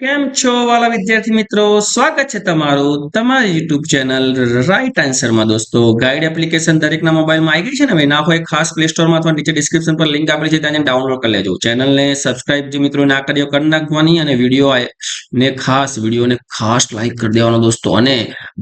કેમ છો વાલા વિદ્યાર્થી મિત્રો? સ્વાગત છે તમારું તમારી યુટ્યુબ ચેનલ રાઈટ આન્સરમાં દોસ્તો ગાઈડ એપ્લિકેશન દરેકના મોબાઈલમાં આવી ગઈ છે ને? હવે ના હોય ખાસ પ્લે સ્ટોરમાં અથવા નીચે ડિસ્ક્રિપ્શન પર લિંક આપેલી છે ત્યાં ડાઉનલોડ કરી લેજો. ચેનલને સબસ્ક્રાઇબ જે મિત્રો ના કર્યો, કરી નાખવાની અને વીડિયો ને ખાસ વિડીયોને ખાસ લાઇક કરી દેવાનો દોસ્તો. અને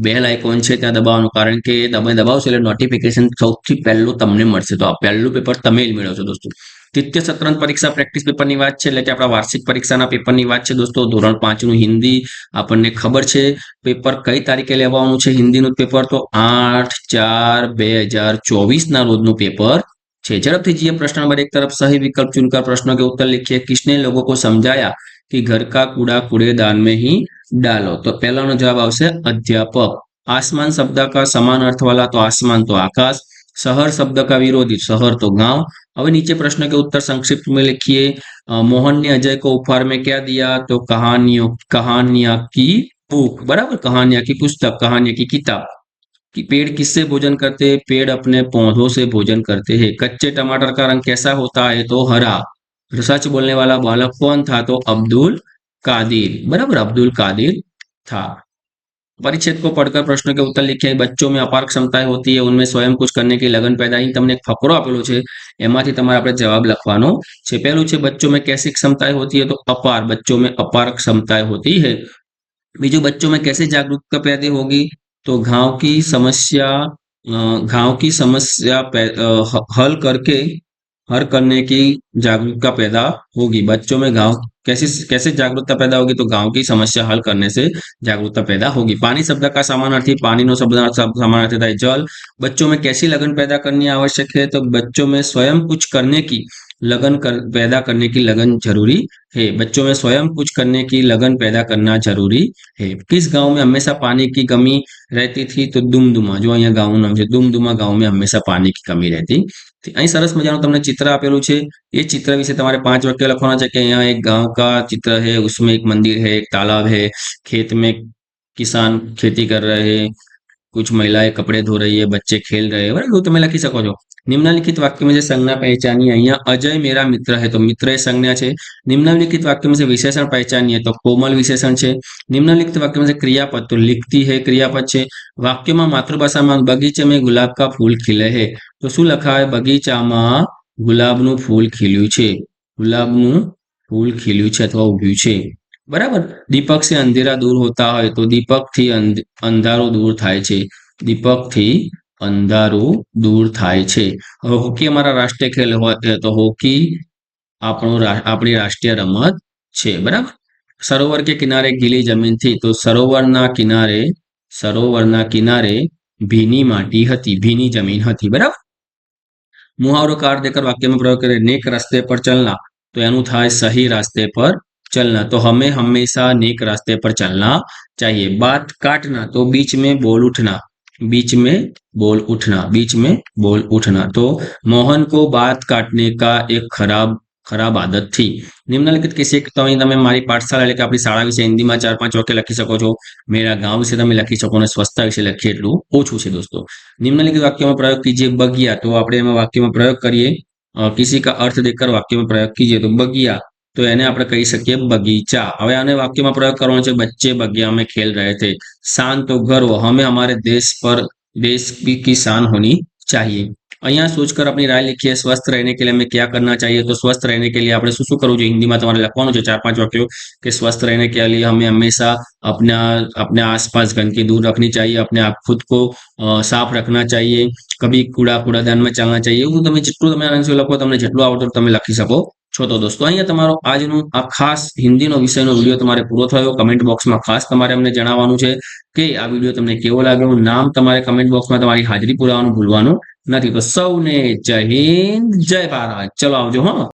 બેલ આઇકોન છે ત્યાં દબાવવાનું, કારણ કે તમે દબાવશો એટલે નોટિફિકેશન સૌથી પહેલું તમને મળશે. તો આ પહેલું પેપર તમે જ મેળવશો દોસ્તો. દ્વિતીય સત્રાંત પરીક્ષા પ્રેક્ટિસ પેપરની વાત છે, એટલે કે આપણા વાર્ષિક પરીક્ષાના પેપરની વાત છે, દોસ્તો. ધોરણ પાંચનું હિન્દી આપણને ખબર છે. પેપર કઈ તારીખે લેવાનું છે હિન્દીનું પેપર તો આઠ ચાર બે હજાર ચોવીસના રોજનું પેપર છે. ઝડપથી જઈએ પ્રશ્ન નંબર એક તરફ, સહી વિકલ્પ, ચુનકર પ્રશ્નો કે ઉત્તર લખીએ. કિસને લોકો કો સમજાયા કે ઘર કા કુડા કૂડેદાન મેં હી ડાલો? તો પહેલાનો જવાબ આવશે અધ્યાપક. આસમાન શબ્દ કા સમાન અર્થ વાળા તો આસમાન તો આકાશ. शहर शब्द का विरोधी, शहर तो गाँव। अब नीचे प्रश्न के उत्तर संक्षिप्त में लिखिए। मोहन ने अजय को उपहार में क्या दिया? तो कहानियों, कहानियाँ की बुक, बराबर कहानियाँ की पुस्तक, कहानिया की किताब। कि पेड़ किससे भोजन करते? हैं पेड़ अपने पौधों से भोजन करते हैं। कच्चे टमाटर का रंग कैसा होता है? तो हरा। सच बोलने वाला बालक कौन था? तो अब्दुल कादिर। बराबर अब्दुल कादिर था। परिच्छेद को पढ़कर प्रश्नों के उत्तर लिखे बच्चों में अपार क्षमताएं होती है उनमें स्वयं कुछ करने की लगन पैदा અહીં તમને એક ફકરો આપેલો છે એમાંથી તમારે આપણે જવાબ લખવાનો છે પહેલું છે बच्चों में कैसी क्षमताएं होती है तो अपार बच्चों में अपार क्षमताएं होती है बीजू बच्चों में कैसे जागरूकता पैदा होगी तो गांव की समस्या गांव की समस्या हल करके हर करने की जागरूकता पैदा होगी। बच्चों में गाँव कैसे कैसे जागरूकता पैदा होगी? तो गाँव की समस्या हल करने से जागरूकता पैदा होगी। पानी शब्द का समानार्थी पानी नो शब्द समानार्थी था जल। बच्चों में कैसी लगन पैदा करनी आवश्यक है? तो बच्चों में स्वयं कुछ करने की लगन कर, पैदा करने की लगन ज़रूरी है। बच्चों में स्वयं कुछ करने की लगन पैदा करना ज़रूरी है। किस गाँव में हमेशा पानी की कमी रहती थी? तो दुमदुमा, जो જો गाँव नाम है दुमदुमा गाँव में हमेशा पानी की कमी रहती। तो थी अँ सरस मज़ा तमने चित्र आपेलू है ये चित्र विषय પાંચ पाँच લખવાના છે चाहिए अँ एक गाँव का चित्र है उसमें एक मंदिर है एक तालाब है खेत में किसान खेती कर रहे हैं कुछ महिलाएं कपड़े धो रही है बच्चे खेल रहे हैं बराबर તમે લખી શકો છો निम्नलिखित वाक्य में से संज्ञा पहचानी અહીંયા अजय मेरा मित्र है तो मित्र એ संज्ञा છે निम्नलिखित वाक्य में से विशेषण पहचानिए तो कोमल विशेषण છે निम्नलिखित वाक्य में से क्रियापद तो लिखती है क्रियापद છે વાક્યમાં માતૃભાષામાં બગીચે में गुलाब का फूल खिले है તો શું લખાય બગીચામાં ગુલાબનું ફૂલ ખીલ્યું છે ગુલાબનું ફૂલ ખીલ્યું છે અથવા ઉગ્યું છે બરાબર? દીપક દીપકથી અંધેરા દૂર હોતા હોય તો દીપકથી અંધારો દૂર થાય છે. દીપકથી અંધારું દૂર થાય છે. હવે હોકી અમારા રાષ્ટ્રીય ખેલ હોય તો હોકી આપણું આપણી રાષ્ટ્રીય રમત છે, બરાબર? સરોવર કે કિનારે ગીલી જમીનથી, તો સરોવરના કિનારે સરોવરના કિનારે ભીની માટી હતી, ભીની જમીન હતી, બરાબર? મુહાવરો કાર દેકર વાક્યમાં પ્રયોગ કરે, નેક રસ્તે પર ચલના. તો એનું થાય સહી રસ્તે પર चलना तो हमें हमेशा नेक रास्ते पर चलना चाहिए बात काटना तो बीच में बोल उठना बीच में बोल उठना बीच में बोल उठना तो मोहन को बात काटने का एक खराब ખરાબ આદત થી નિમ્નલિખિત કિસ્સે તો અહીં તમે મારી પાઠશાળા એટલે કે આપણી શાળા વિશે હિન્દીમાં ચાર પાંચ વાક્ય લખી શકો છો मेरा गांव વિશે તમે લખી શકો અને સ્વચ્છતા વિશે લખીએ એટલું ઓછું છે દોસ્તો निम्नलिखित वाक्य में प्रयोग कीजिए बगिया तो આપણે એમાં વાક્યમાં પ્રયોગ કરીએ किसी का अर्थ देकर वाक्य में प्रयोग कीजिए तो बगिया તો એને આપણે કહી શકીએ બગીચા હવે આને વાક્યમાં પ્રયોગ કરવાનો છે बच्चे बगिया में खेल रहे थे शान तो गर्व हमें हमारे देश पर देश की शान होनी चाहिए અહીંયા सोचकर अपनी राय लिखिए स्वस्थ रहने के लिए हमें क्या करना चाहिए तो स्वस्थ रहने के लिए આપણે શું શું કરવું જોઈએ હિન્દીમાં તમારે લખવાનું છે ચાર પાંચ વાક્યો કે स्वस्थ रहने के लिए हमें हमेशा अपना अपने आसपास गंदगी दूर रखनी चाहिए अपने आप खुद को साफ रखना चाहिए कभी कूड़ा कूड़ादान में चलना चाहिए એવું તમે જેટલું તમે આન્સર લખો તમને જેટલું આવડતું તમે લખી શકો છો તો દોસ્તો, અહીંયા તમારો આજનો આ ખાસ હિન્દીનો વિષયનો વીડિયો તમારે પૂરો થયો. કમેન્ટ બોક્સમાં ખાસ તમારે અમને જણાવવાનું છે કે આ વીડિયો તમને કેવો લાગ્યો? નામ તમારે કમેન્ટ બોક્સમાં તમારી હાજરી પુરાવાનું ભૂલવાનું નથી. તો સૌને જય હિન્દ, જય ભારત. ચલો આવજો, હા.